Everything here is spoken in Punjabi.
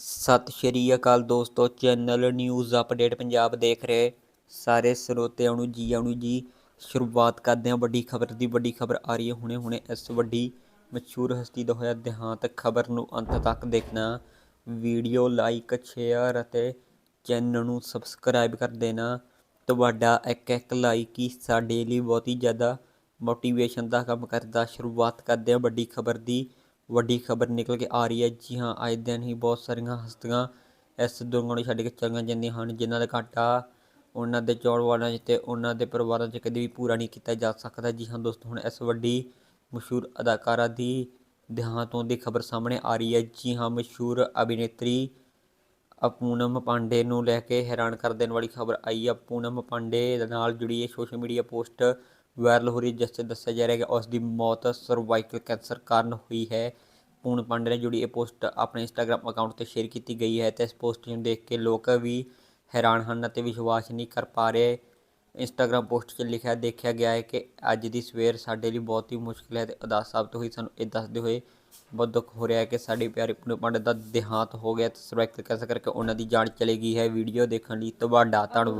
ਸਤਿ ਸ਼੍ਰੀ ਅਕਾਲ ਦੋਸਤੋ, ਚੈਨਲ ਨਿਊਜ਼ ਅਪਡੇਟ ਪੰਜਾਬ ਦੇਖ ਰਹੇ ਸਾਰੇ ਸਰੋਤਿਆਂ ਨੂੰ ਜੀ ਆਉਣ ਜੀ। ਸ਼ੁਰੂਆਤ ਕਰਦੇ ਹਾਂ ਵੱਡੀ ਖਬਰ ਦੀ, ਵੱਡੀ ਖਬਰ ਆ ਰਹੀ ਹੈ ਹੁਣੇ ਹੁਣੇ ਇਸ ਵੱਡੀ ਮਸ਼ਹੂਰ ਹਸਤੀ ਦਾ ਹੋਇਆ ਦੇਹਾਂਤ। ਖਬਰ ਨੂੰ ਅੰਤ ਤੱਕ ਦੇਖਣਾ, ਵੀਡੀਓ ਲਾਈਕ, ਸ਼ੇਅਰ ਅਤੇ ਚੈਨਲ ਨੂੰ ਸਬਸਕ੍ਰਾਈਬ ਕਰ ਦੇਣਾ। ਤੁਹਾਡਾ ਇੱਕ ਇੱਕ ਲਾਈਕ ਹੀ ਸਾਡੇ ਲਈ ਬਹੁਤ ਹੀ ਜ਼ਿਆਦਾ ਮੋਟੀਵੇਸ਼ਨ ਦਾ ਕੰਮ ਕਰਦਾ। ਸ਼ੁਰੂਆਤ ਕਰਦੇ ਹਾਂ ਵੱਡੀ ਖਬਰ ਦੀ। ਵੱਡੀ ਖਬਰ ਨਿਕਲ ਕੇ ਆ ਰਹੀ ਹੈ। ਜੀ ਹਾਂ, ਅੱਜ ਦਿਨ ਹੀ ਬਹੁਤ ਸਾਰੀਆਂ ਹਸਤੀਆਂ ਇਸ ਦੁਨੀਆ ਨੂੰ ਛੱਡ ਕੇ ਚਲੀਆਂ ਜਾਂਦੀਆਂ ਹਨ, ਜਿਨ੍ਹਾਂ ਦਾ ਘਾਟਾ ਉਹਨਾਂ ਦੇ ਚੌੜ ਵਾਲਿਆਂ 'ਚ ਤੇ ਉਹਨਾਂ ਦੇ ਪਰਿਵਾਰਾਂ 'ਚ ਕਦੇ ਵੀ ਪੂਰਾ ਨਹੀਂ ਕੀਤਾ ਜਾ ਸਕਦਾ। ਜੀ ਹਾਂ, ਦੋਸਤੋ, ਹੁਣ ਇਸ ਵੱਡੀ ਮਸ਼ਹੂਰ ਅਦਾਕਾਰਾ ਦੀ ਦੇਹਾਂਤ ਹੋਣ ਦੀ ਖਬਰ ਸਾਹਮਣੇ ਆ ਰਹੀ ਹੈ। ਜੀ ਹਾਂ, ਮਸ਼ਹੂਰ ਅਭਿਨੇਤਰੀ ਅ ਪੂਨਮ ਪਾਂਡੇ ਨੂੰ ਲੈ ਕੇ ਹੈਰਾਨ ਕਰ ਦੇਣ ਵਾਲੀ ਖਬਰ ਆਈ ਹੈ। ਪੂਨਮ ਪਾਂਡੇ ਦੇ ਨਾਲ ਜੁੜੀ ਇਹ ਸੋਸ਼ਲ ਮੀਡੀਆ ਪੋਸਟ ਵਾਇਰਲ ਹੋ ਰਹੀ ਜਿਸ 'ਚ ਦੱਸਿਆ ਜਾ ਰਿਹਾ ਕਿ ਉਸ ਦੀ ਮੌਤ ਸਰਵਾਈਕਲ ਕੈਂਸਰ ਕਾਰਨ ਹੋਈ ਹੈ। ਪੂਨ ਪਾਂਡੇ ਨੇ ਜੁੜੀ ਇਹ ਪੋਸਟ ਆਪਣੇ ਇੰਸਟਾਗ੍ਰam ਅਕਾਊਂਟ ਤੇ ਸ਼ੇਅਰ ਕੀਤੀ ਗਈ ਹੈ ਤੇ ਇਸ ਪੋਸਟ ਨੂੰ ਦੇਖ ਕੇ ਲੋਕ ਵੀ ਹੈਰਾਨ ਹਨ ਅਤੇ ਵਿਸ਼ਵਾਸ ਨਹੀਂ ਕਰ ਪਾ ਰਹੇ। ਇੰਸਟਾਗ੍ਰam ਪੋਸਟ 'ਚ ਲਿਖਿਆ, ਦੇਖਿਆ ਗਿਆ ਹੈ ਕਿ ਅੱਜ ਦੀ ਸਵੇਰ ਸਾਡੇ ਲਈ ਬਹੁਤ ਹੀ ਮੁਸ਼ਕਿਲ ਹੈ ਤੇ ਉਦਾਸ ਸਾਬਤ ਹੋਈ। ਸਾਨੂੰ ਇਹ ਦੱਸਦੇ ਹੋਏ ਬਹੁਤ ਦੁੱਖ ਹੋ ਰਿਹਾ ਹੈ ਕਿ ਸਾਡੇ ਪਿਆਰੇ ਪੂਨ ਪਾਂਡੇ ਦਾ ਦੇਹਾਂਤ ਹੋ ਗਿਆ ਤੇ ਸਰਵਾਈਕਲ ਕੈਂਸਰ ਕਰਕੇ ਉਹਨਾਂ ਦੀ ਜਾਨ ਚਲੀ ਗਈ ਹੈ। ਵੀਡੀਓ ਦੇਖਣ ਲਈ ਤੁਹਾਡਾ ਧੰਨਵਾਦ।